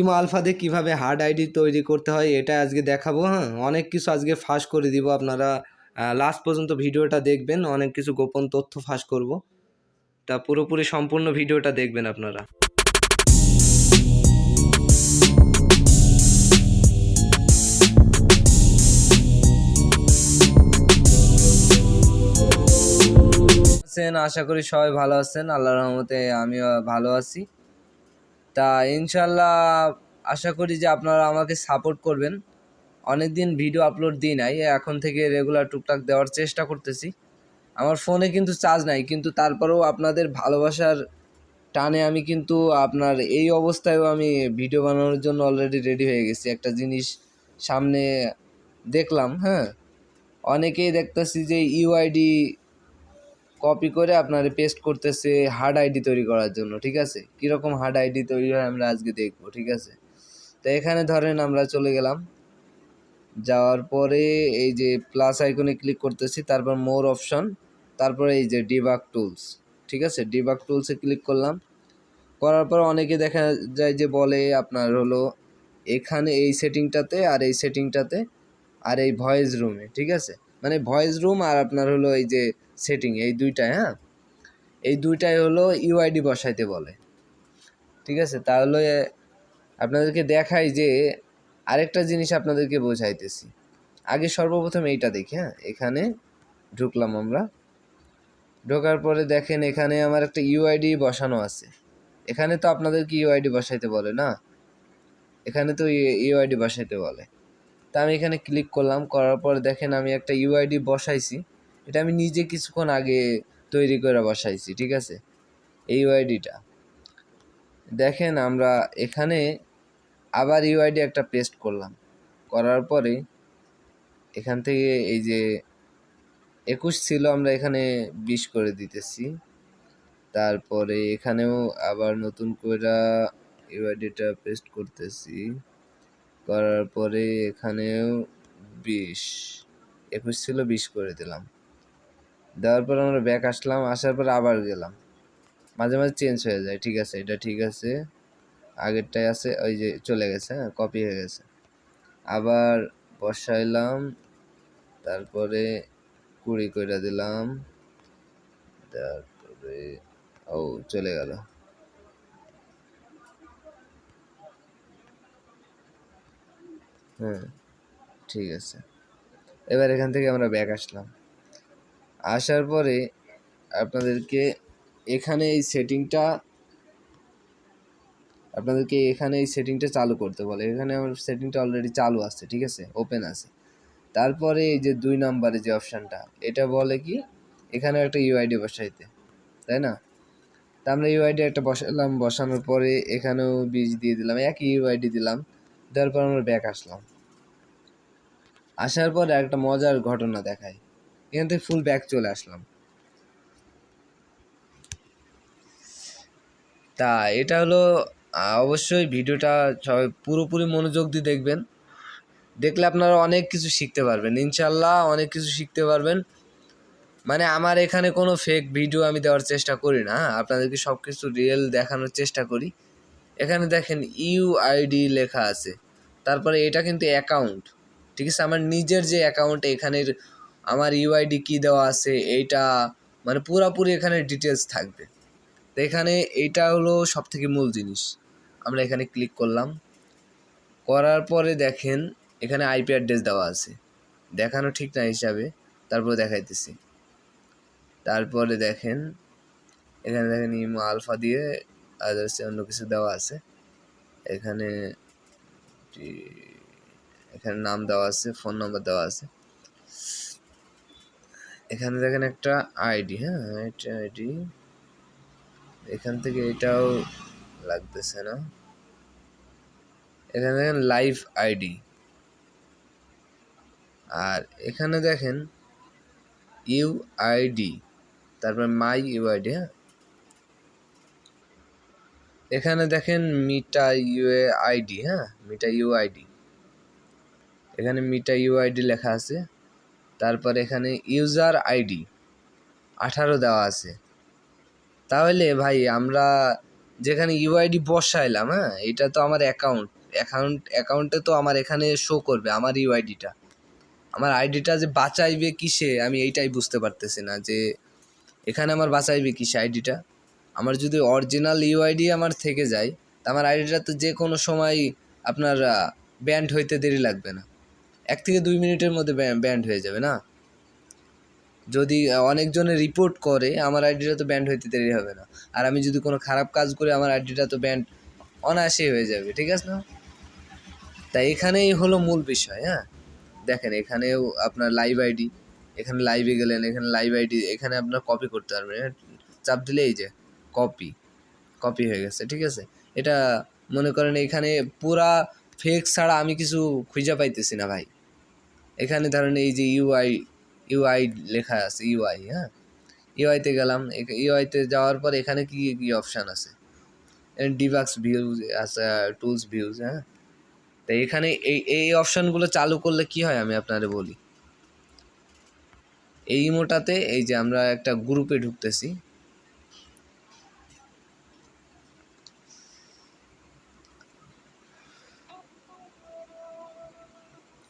Imo আলফাতে কীভাবে hard ID তৈরি করতে হয় এটা আজকে দেখাবো হ্যাঁ? অনেক কিছু আজকে ফাঁস করে দিব, আপনারা লাস্ট পর্যন্ত ভিডিওটা দেখবেন, অনেক কিছু গোপন তথ্য ফাঁস করব। তা পুরোপুরি সম্পূর্ণ ভিডিওটা দেখবেন আপনারা। আশা করি সবাই ভালো আছেন, আল্লাহর রহমতে আমিও ভালো আছি। তা ইনশাল্লাহ আশা করি যে আপনারা আমাকে সাপোর্ট করবেন। অনেক দিন ভিডিও আপলোড দিই নাই, এখন থেকে রেগুলার টুকটাক দেওয়ার চেষ্টা করতেছি। আমার ফোনে কিন্তু চার্জ নাই, কিন্তু তারপরেও আপনাদের ভালোবাসার টানে আমি কিন্তু আপনার এই অবস্থায়ও আমি ভিডিও বানানোর জন্য অলরেডি রেডি হয়ে গেছি। একটা জিনিস সামনে দেখলাম হ্যাঁ? অনেকেই দেখতেছি যে ইউআইডি কপি করে আপনার পেস্ট করতেছে হার্ড আইডি তৈরি করার জন্য, ঠিক আছে? কীরকম হার্ড আইডি তৈরি হয় আমরা আজকে দেখব, ঠিক আছে? তো এখানে ধরেন আমরা চলে গেলাম। যাওয়ার পরে এই যে প্লাস আইকনে ক্লিক করতেছি, তারপর মোর অপশন তারপরে এই যে ডিবাগ টুলস ঠিক আছে? ডিবাগ টুলসে ক্লিক করলাম। করার পর অনেকে দেখা যায় যে বলে, আপনার হলো এখানে এই সেটিংটাতে আর এই সেটিংটাতে আর এই ভয়েস রুমে ঠিক আছে? মানে ভয়েস রুম আর আপনার হলো এই যে সেটিং এই দুইটায় হ্যাঁ? এই দুইটাই হলো ইউআইডি বসাইতে বলে। ঠিক আছে? তাহলে আপনাদেরকে দেখাই যে আরেকটা জিনিস আপনাদেরকে বোঝাইতেছি। আগে সর্বপ্রথম এইটা দেখি হ্যাঁ? এখানে ঢুকলাম আমরা। ঢোকার পরে দেখেন এখানে আমার একটা ইউআইডি বসানো আছে। এখানে তো আপনাদেরকে ইউআইডি বসাইতে বলে না? এখানে তো ইউআইডি বসাইতে বলে। তা আমি এখানে ক্লিক করলাম, করার পর দেখেন আমি একটা ইউআইডি বসাইছি। এটা আমি নিজে কিছুক্ষণ আগে তৈরি করে বসাইছি, ঠিক আছে? এই ইউআইডিটা দেখেন আমরা এখানে আবার ইউআইডি একটা পেস্ট করলাম। করার পরে এখান থেকে এই যে একুশ ছিল আমরা এখানে বিশ করে দিতেছি। তারপরে এখানেও আবার নতুন করে ইউআইডিটা পেস্ট করতেছি। করার পরে এখানেও বিশ, একুশ ছিল বিশ করে দিলাম। দেওয়ার পর আমরা ব্যাক আসলাম, আসার পর আবার গেলাম। মাঝে মাঝে চেঞ্জ হয়ে যায়, ঠিক আছে, এটা ঠিক আছে। আগেরটাই আছে, ওই যে চলে গেছে হ্যাঁ কপি হয়ে গেছে। আবার বসাইলাম, তারপরে কুড়ি করে দিলাম, তারপরে, ও, চলে গেল। হ্যাঁ ঠিক আছে। এবার এখান থেকে আমরা ব্যাক আসলাম। আসার পরে আপনাদেরকে এখানে এই সেটিংটা, আপনাদেরকে এখানে এই সেটিংটা চালু করতে বলে। এখানে আমার সেটিংটা অলরেডি চালু আছে, ঠিক আছে? ওপেন আছে। তারপরে এই যে দুই নাম্বারে যে অপশানটা এটা বলে কি, এখানে একটা ইউআইডি বসাইতে, তাই না? তা আমরা ইউআইডি একটা বসালাম, বসানোর পরে এখানেও বীজ দিয়ে দিলাম, একই ইউআইডি দিলাম। দেওয়ার পর আমরা ব্যাক আসলাম। আসার পরে একটা মজার ঘটনা দেখায় এখান থেকে ফুল ব্যাক চলে আসলাম। তা এটা হলো অবশ্যই ভিডিওটা সবাই পুরোপুরি মনোযোগ দিয়ে দেখবেন। দেখলে আপনারা অনেক কিছু শিখতে পারবেন। ইনশাল্লাহ অনেক কিছু শিখতে পারবেন। মানে আমার এখানে কোনো ফেক ভিডিও আমি দেওয়ার চেষ্টা করি না? আপনাদেরকে সব কিছু রিয়েল দেখানোর চেষ্টা করি। এখানে দেখেন ইউআইডি লেখা আছে। তারপরে এটা কিন্তু অ্যাকাউন্ট ঠিক আছে? আমার নিজের যে অ্যাকাউন্ট এখানের আমার ইউআইডি কি দেওয়া আছে, এইটা মানে পুরাপুরি এখানে ডিটেলস থাকবে। তো এখানে এইটা হলো সব থেকে মূল জিনিস। আমরা এখানে ক্লিক করলাম। করার পরে দেখেন, এখানে আইপি অ্যাড্রেস দেওয়া আছে। দেখানো ঠিক না হিসাবে, তারপরে দেখাইতেছি। তারপরে দেখেন, এখানে দেখেন ইমো আলফা দিয়ে আদার্স অন্য কিছু দেওয়া আছে। এখানে এখানে নাম দেওয়া আছে ফোন নম্বর দেওয়া আছে। এখানে দেখেন একটা আইডি হ্যাঁ এটা আইডি। এখান থেকে এটাও লাগতেছে না। এখানে দেখেন লাইভ আইডি। আর এখানে দেখেন ইউ ইউআইডি তারপর মাই ইউ ইউআইডি হ্যাঁ। এখানে দেখেন মিটা ইউএ আইডি হ্যাঁ মিটা ইউ ইউআইডি এখানে মিটা ইউ ইউআইডি লেখা আছে। তারপর এখানে ইউজার আইডি আঠারো দেওয়া আছে। তাহলে ভাই, আমরা যেখানে ইউআইডি বসাইলাম হ্যাঁ এটা তো আমার অ্যাকাউন্ট অ্যাকাউন্ট অ্যাকাউন্টে তো আমার এখানে শো করবে আমার ইউআইডিটা আমার আইডিটা যে বাঁচাইবে কিসে, আমি এইটাই বুঝতে পারতেছি না যে এখানে আমার বাঁচাইবে কিসে আইডিটা আমার যদি অরিজিনাল ইউআইডি আমার থেকে যায়, তা আমার আইডিটা তো যে কোনো সময় আপনার ব্যান্ড হইতে দেরি লাগবে না। এক থেকে দুই মিনিটের মধ্যে ব্যান্ড হয়ে যাবে, না? যদি অনেকজনে রিপোর্ট করে, আমার আইডিটা তো ব্যান্ড হইতে দেরি হবে না। আর আমি যদি কোনো খারাপ কাজ করি, আমার আইডিটা তো ব্যান্ড অনায়াসেই হয়ে যাবে, ঠিক আছে না? তাই এখানেই হলো মূল বিষয় হ্যাঁ? দেখেন, এখানেও আপনার লাইভ আইডি এখানে লাইভে গেলেন, এখানে লাইভ আইডি এখানে আপনার কপি করতে পারবেন এখানে চাপ দিলে এই যে কপি কপি হয়ে গেছে, ঠিক আছে? এটা মনে করেন এখানে পুরা ফেক ছাড়া আমি কিছু খুঁজে পাইতেছি না, ভাই। এখানে ধরেন এই যে ইউআই ইউআই লেখা আছে ইউআই হ্যাঁ? ইউআইতে গেলাম ইউআইতে যাওয়ার পর এখানে কি কি অপশান আছে? ডিভাক্স ভিউজ আছে টুলস ভিউজ হ্যাঁ? তো এখানে এই এই অপশানগুলো চালু করলে কি হয় আমি আপনারে বলি? এই ইমোটাতে এই যে আমরা একটা গ্রুপে ঢুকতেছি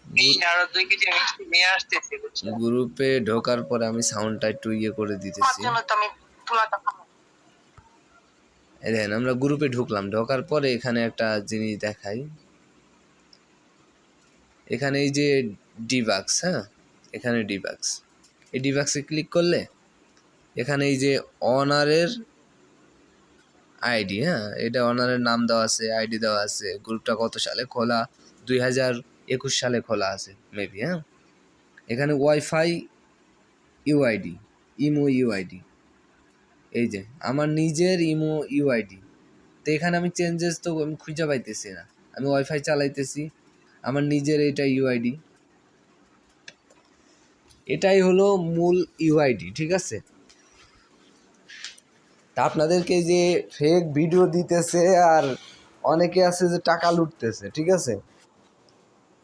এই আরও দুই কেজি মিষ্টি নিয়ে আসতেছি গ্রুপে ঢোকার পরে আমি সাউন্ডটা একটু ইয়ে করে দিতেছি। আমি দেখেন আমরা গ্রুপে ঢুকলাম। ঢোকার পরে এখানে একটা জিনিস দেখাই। এখানে এই যে ডিবাক্স হ্যাঁ? এখানে ডিবাক্স এই ডিবাক্সে ক্লিক করলে এখানে এই যে অনারের আইডি হ্যাঁ? এটা অনারের নাম দেওয়া আছে আইডি দেওয়া আছে। গ্রুপটা কত সালে? খোলা দুই হাজার একুশ সালে খোলা আছে মেবি হ্যাঁ? এখানে ওয়াইফাই ইউআইডি, ইমো ইউআইডি। এই যে, আমার নিজের ইমো ইউআইডি। তো এখানে আমি চেঞ্জেস তো আমি খুঁজে পাইতেছি না। আমি ওয়াইফাই চালাইতেছি, আমার নিজের এটা ইউআইডি। এটাই হলো মূল ইউআইডি, ঠিক আছে? তা আপনাদেরকে যে ফেক ভিডিও দিতেছে আর অনেকে আছে যে টাকা লুটতেছে, ঠিক আছে?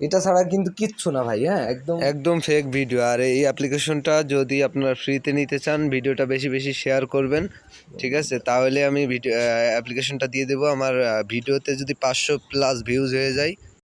এটা ছাড়া কিন্তু কিচ্ছু না ভাই হ্যাঁ একদম। একদম ফেক ভিডিও আর এই অ্যাপ্লিকেশনটা যদি আপনারা ফ্রিতে নিতে চান ভিডিওটা বেশি বেশি শেয়ার করবেন, ঠিক আছে? তাহলে আমি ভিডিও অ্যাপ্লিকেশনটা দিয়ে দেবো। আমার ভিডিওতে যদি পাঁচশো প্লাস ভিউজ হয়ে যায়